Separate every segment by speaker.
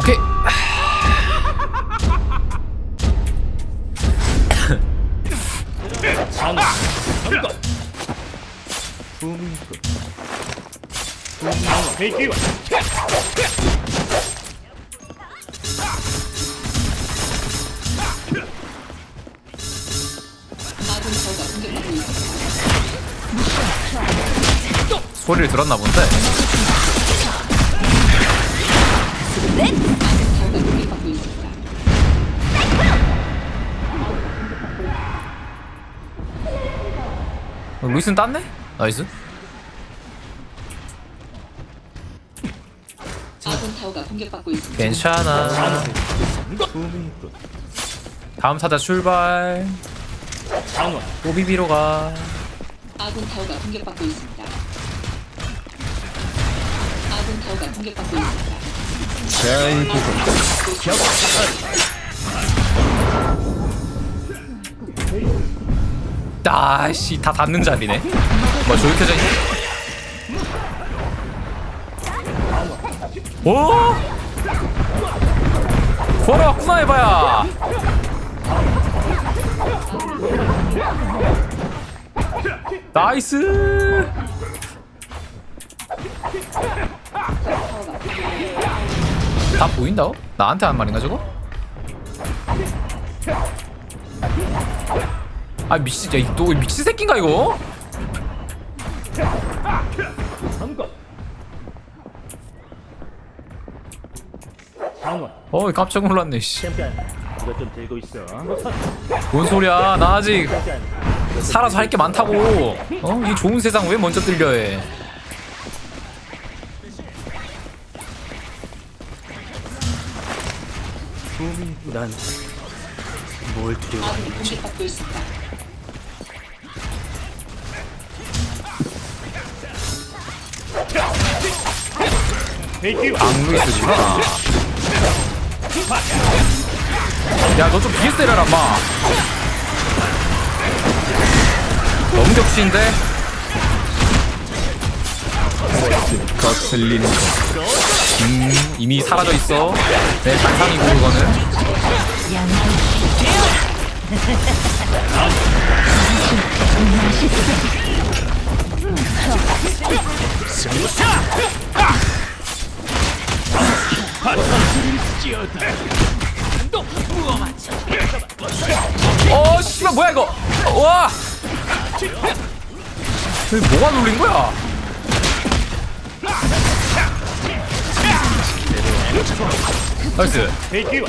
Speaker 1: 오케이.
Speaker 2: 장어 한것
Speaker 3: 부민급
Speaker 2: 장어 대기와.
Speaker 1: 소리를 들었나 본데. 어, 루이스는 땄네? 나이스.
Speaker 4: 아군 타워가 공격받고 있습니다.
Speaker 1: 괜찮아. 다음 타자 출발.
Speaker 2: 장어
Speaker 1: 또 비비로 가.
Speaker 4: 아군 타워가 공격받고 있습니다. 아군 타워가 공격받고 있습니다.
Speaker 3: 잘 보고
Speaker 1: 아씨 다 닿는 자리네. 뭐 조용해져 있네. 오! 구하러 왔구나 해봐야. 나이스. 다 보인다고? 나한테 한 말인가 저거? 아 미친 야너 미친 새끼인가 이거?
Speaker 2: 한것 장어
Speaker 1: 어 깜짝 놀랐네 씨.
Speaker 2: 챔피언 이것 좀 들고 있어
Speaker 1: 뭔 소리야 나 아직 살아서 할 게 많다고 어? 이 좋은 세상 왜 먼저 들려해
Speaker 3: 부민급 난뭘 두려워
Speaker 4: 아군이 공격받고 있습니다.
Speaker 1: 악루이스구나 야너 좀 비에 때려라 마. 너무 격치인데?
Speaker 3: 거슬리는 거.
Speaker 1: 음 이미 사라져 있어. 내 잔상이고 그거는 어 씨발 뭐야 이거? 와! 여기 뭐가 눌린 거야? 나이스.
Speaker 4: 있습니다.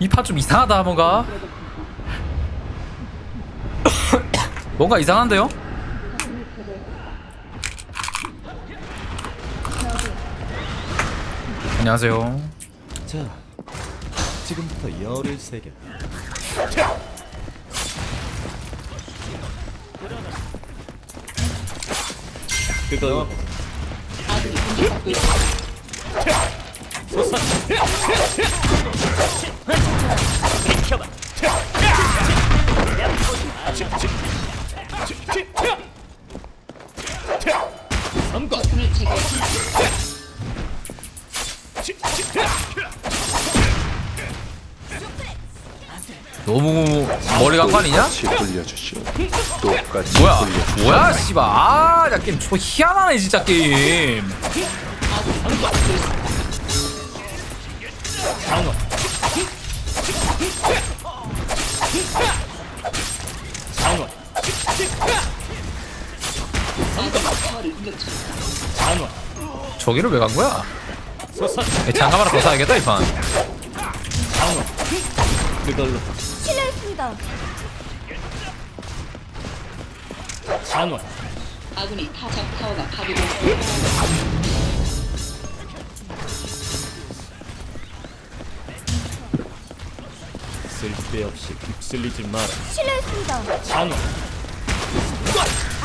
Speaker 1: 이판 좀 이상하다 뭔가 뭔가 이상한데요? 안녕하세요.
Speaker 3: 자 지금부터 열을 새겨 그거.
Speaker 4: 아군이
Speaker 1: 너무 머리 간거 아니냐?
Speaker 3: 똑같이 돌려주시오. 똑같이
Speaker 1: 뭐야?
Speaker 3: 돌려주시오.
Speaker 1: 뭐야 씨발. 아야 게임 저 희한하네 진짜 게임 저기를 왜 간 거야? 야, 장갑 하나 더 사야겠다 이판
Speaker 3: 그걸로
Speaker 5: 실례했습니다.
Speaker 4: 아군이 타작 타워가 파괴되었습니다.
Speaker 2: 쓸데없이 휩쓸리지 마라
Speaker 5: 실례했습니다.
Speaker 2: 장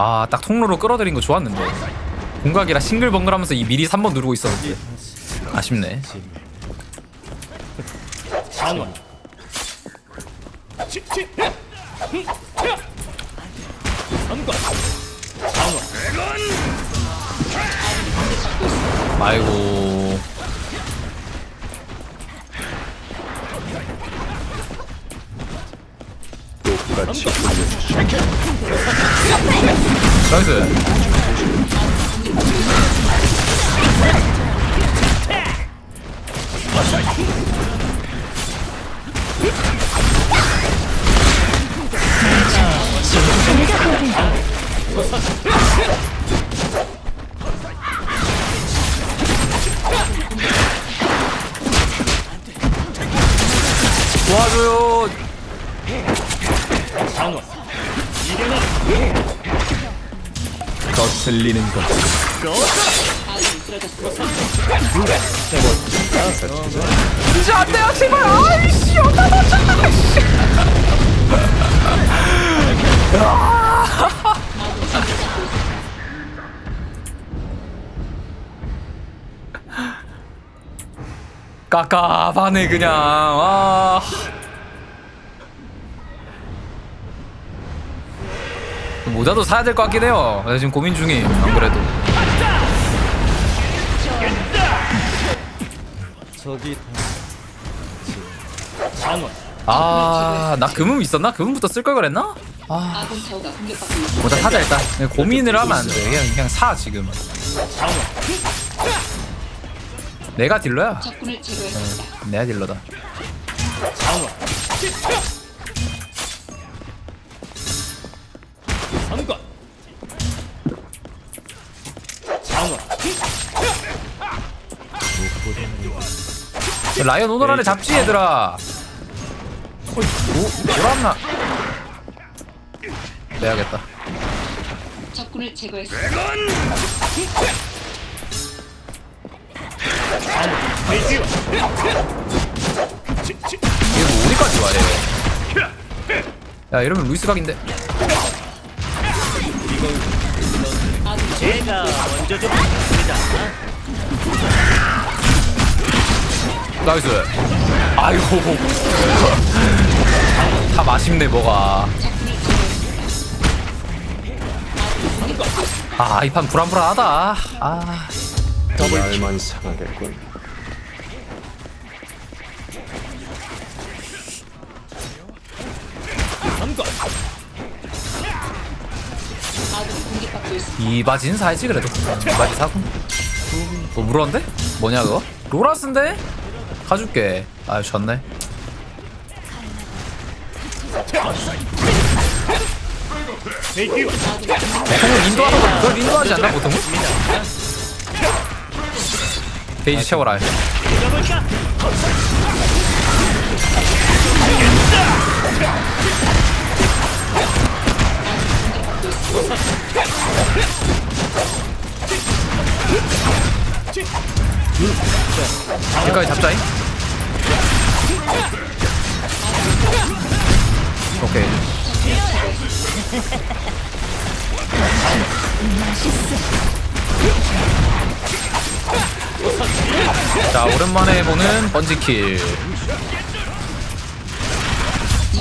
Speaker 1: 아 딱 통로로 끌어들인 거 좋았는데. 공각이라 싱글벙글하면서 이 미리 3번 누르고 있었는데. 아쉽네.
Speaker 2: 장원
Speaker 1: 아이고
Speaker 3: 같이.
Speaker 1: 나이스
Speaker 3: 거슬리는 것.
Speaker 1: 이제 안 돼요 제발. 아이씨 엄마 놓쳤다 씨. 깝깝하네 그냥. 아 모자도 사야 될 것 같긴 해요 나 지금 고민 중임 안 그래도
Speaker 3: 저기
Speaker 2: 장원
Speaker 1: 아 나 금음 있었나? 금음부터 쓸 걸 그랬나? 아
Speaker 4: 아군 타워가 공격받고 있습니다.
Speaker 1: 모자 사자 일단 그냥 고민을 하면 안 돼 그냥 그냥 사 지금
Speaker 2: 장원
Speaker 1: 내가 딜러야
Speaker 4: 적군을 제거했습니다.
Speaker 1: 내가 딜러다
Speaker 2: 장원
Speaker 1: 라이언 오늘 안에 잡지 얘들아. 어이. 뭐 뭐라나? 내야겠다.
Speaker 4: 적군을.
Speaker 2: 대지와
Speaker 1: 얘뭐 어디까지 와 얘. 야 이러면 루이스 각인데 나이스 아이고 다 맛있네 뭐가 아 이 판 불안불안하다 아
Speaker 3: 날만 상하겠군.
Speaker 2: 삼관
Speaker 4: 아군이 공격받고 있습니다.
Speaker 1: 이 바지는 사야지 그래도 이 바지 사고 뭐 물었는데? 뭐냐 그거? 로라스인데? 가줄게. 아유 졌네.
Speaker 2: 대지와
Speaker 1: 보통은 인도하다 그걸 인도하지 않나 보통은? 베이지 채워라 여기까지 잡자잉? 오케이. 자 오랜만에 보는 번지킬.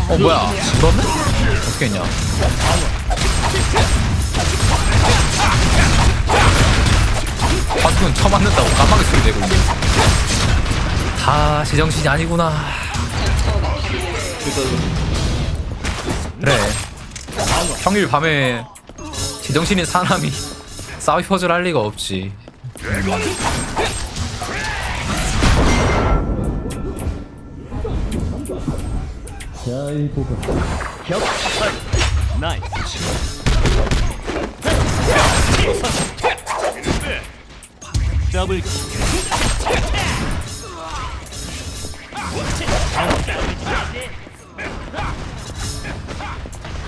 Speaker 1: 어 뭐야? 물었네? 어떻게 했냐 바둑은 쳐맞는다고 까마귀 소리 내고 있네. 다 제정신이 아니구나. 그래 평일 밤에 제정신인 사람이 사이퍼즈를 할 리가 없지.
Speaker 2: 나이스 더블 킥.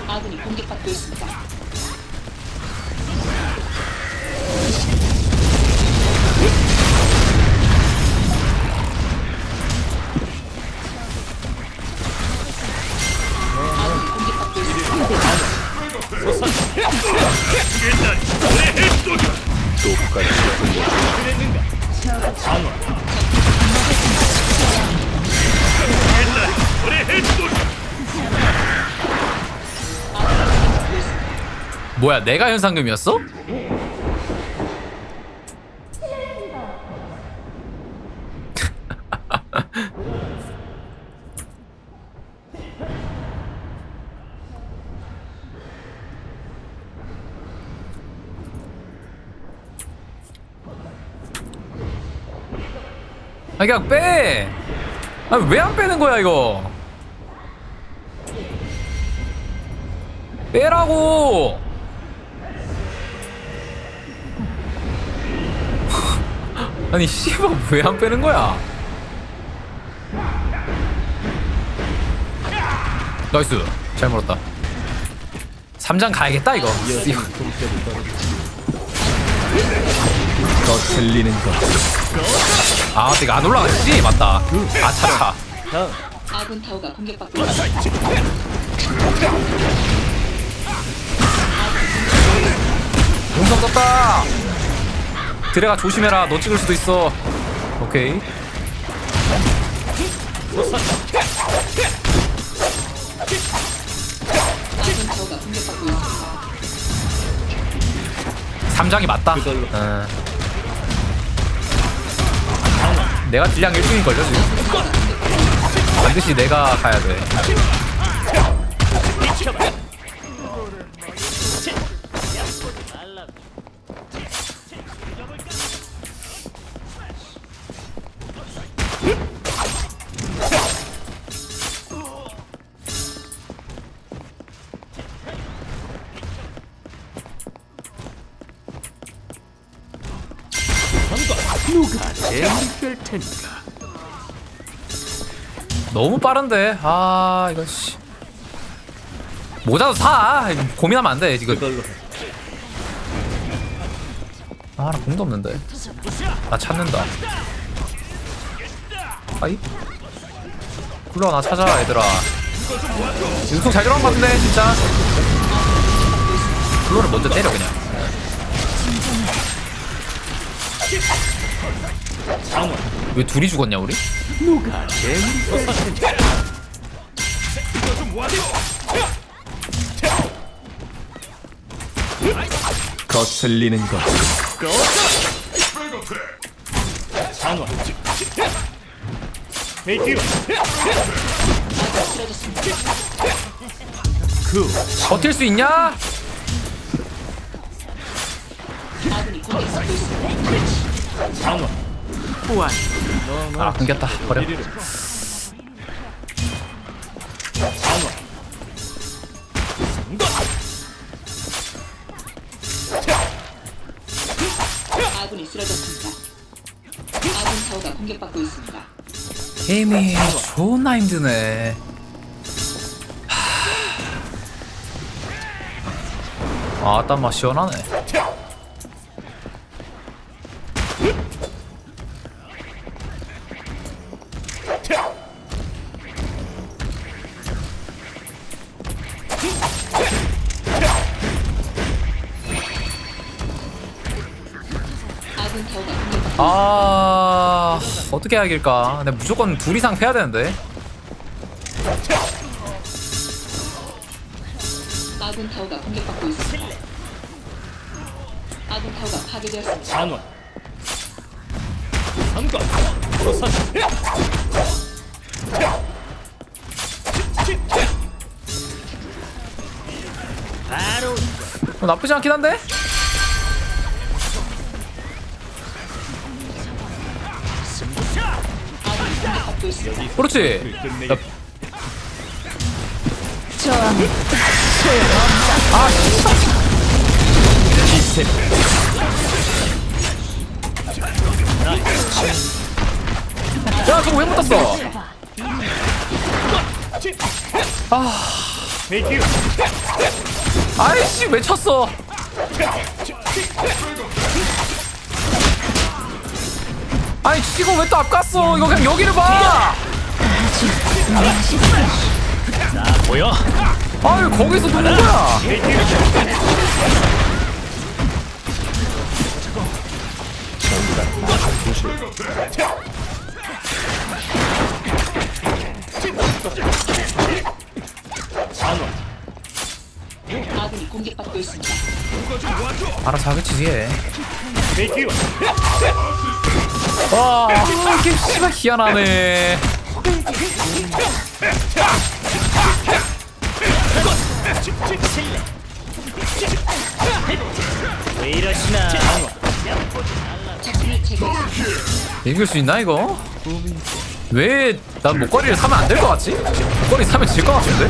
Speaker 4: 아군이 공격받고 있습니다.
Speaker 1: 뭐야 내가 현상금이었어? 아 그냥 빼! 아 왜 안 빼는 거야 이거? 빼라고! 아니 씨발 왜 안 빼는 거야? 나이스. 잘 물었다. 3장 가야겠다 이거. 이거.
Speaker 3: 거슬리는
Speaker 1: 것아 내가 안 올라갔지? 맞다. 아 차차.
Speaker 4: 아군 타워가 공격받고 있습니다.
Speaker 1: 용성 떴다 드래가 조심해라. 너 찍을 수도 있어. 오케이. 3장이 맞다. 어. 내가 딜량 1등일걸요 지금? 반드시 내가 가야 돼 너무 빠른데? 아 이거 씨. 모자도 사! 고민하면 안 돼 지금. 아나 공도 없는데. 나 찾는다. 아이. 굴러 나 찾아 얘들아. 유통 잘 들어간 것 같은데 진짜. 굴러를 먼저 때려 그냥 왜 둘이 죽었냐 우리?
Speaker 3: 거슬리는 것
Speaker 2: 장원 대기와
Speaker 1: 버틸 수 있냐?
Speaker 4: 아군
Speaker 2: 장원
Speaker 1: 아 끊겼다. 버려.
Speaker 4: 아군이 쓰러졌습니다. 아군 타워가 공격받고 있습니다.
Speaker 1: 게임이 존나 힘드네. 하... 아, 땀 맛 시원하네
Speaker 4: 아
Speaker 1: 어떻게 해야 이길까 근데 무조건 둘 이상 패야 되는데
Speaker 4: 아군 타워가 공격받고 있습니다. 아군 타워가 파괴되었습니다.
Speaker 2: 장원 삼관 도산 바로
Speaker 1: 어, 나쁘지 않긴 한데? 그렇지. 야 저거 왜못 땄어?
Speaker 2: 대기업
Speaker 1: 아이씨 왜 쳤어 아니 이거 왜또 앞 갔어 이거 그냥 여기를 봐!
Speaker 2: 자 보여
Speaker 1: 아유 거기서 누는 거야!
Speaker 2: 장원
Speaker 4: 아군이 공격받고 있습니다.
Speaker 1: 알아서 하겠지 뒤에 와 이게 씨발 희한하네
Speaker 2: 왜 이러시나.
Speaker 1: 이길 수 있나 이거? 왜 난 목걸이를 사면 안 될 것 같지? 목걸이 사면 질 것 같은데?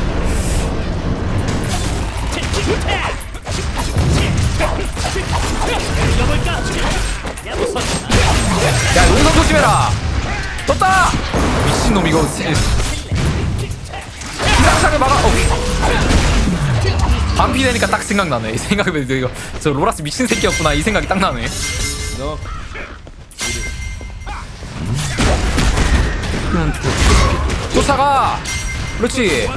Speaker 2: 야
Speaker 1: 용성 조심해라. 떴다! 미친놈 이거. 기상상을 막아. 어. 반피 되니까 딱 생각나네. 이 생각이 이거. 저 로라스 미친 새끼였구나. 이 생각이 딱 나네. 쫓아가! 그렇지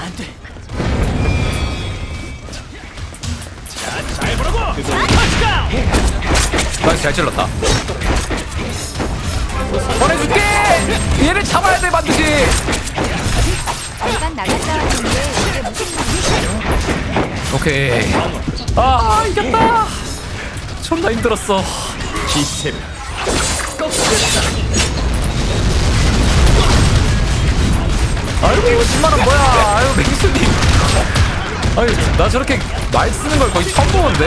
Speaker 2: 안 돼. 자 잘 보라고!
Speaker 1: 나이스 잘 찔렀다. 보내줄게! 얘를 잡아야 돼 반드시!
Speaker 5: 잠깐 나갔다 왔는데 이게 무슨 일이죠?
Speaker 1: 오케이. 아 이겼다 존나 힘들었어.
Speaker 3: 기세를
Speaker 1: 아이고 10만원 뭐야? 아유 맹수님. 아유 나 저렇게 말 쓰는 걸 거의 처음 보는데?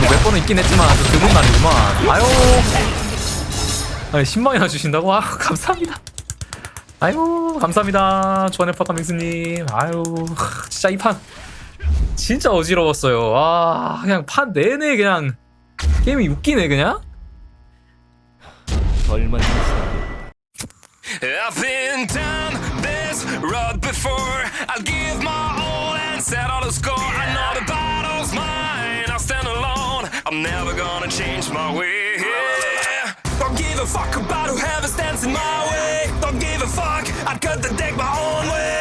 Speaker 1: 뭐몇 번은 있긴 했지만 아주 드문 날이구만. 아유. 아니 10만이나 주신다고? 아 감사합니다. 아유 감사합니다. 조한의 파카 맹수님. 아유 진짜 이판 진짜 어지러웠어요 아 그냥 판 내내 그냥 게임이 웃기네 그냥
Speaker 3: 얼마나
Speaker 6: I've been down this road before. I'll give my all and settle the score. I know the battle's mine. I'll stand alone. I'm never gonna change my way. Don't give a fuck about whoever stands in my way. Don't give a fuck. I cut the deck my own way.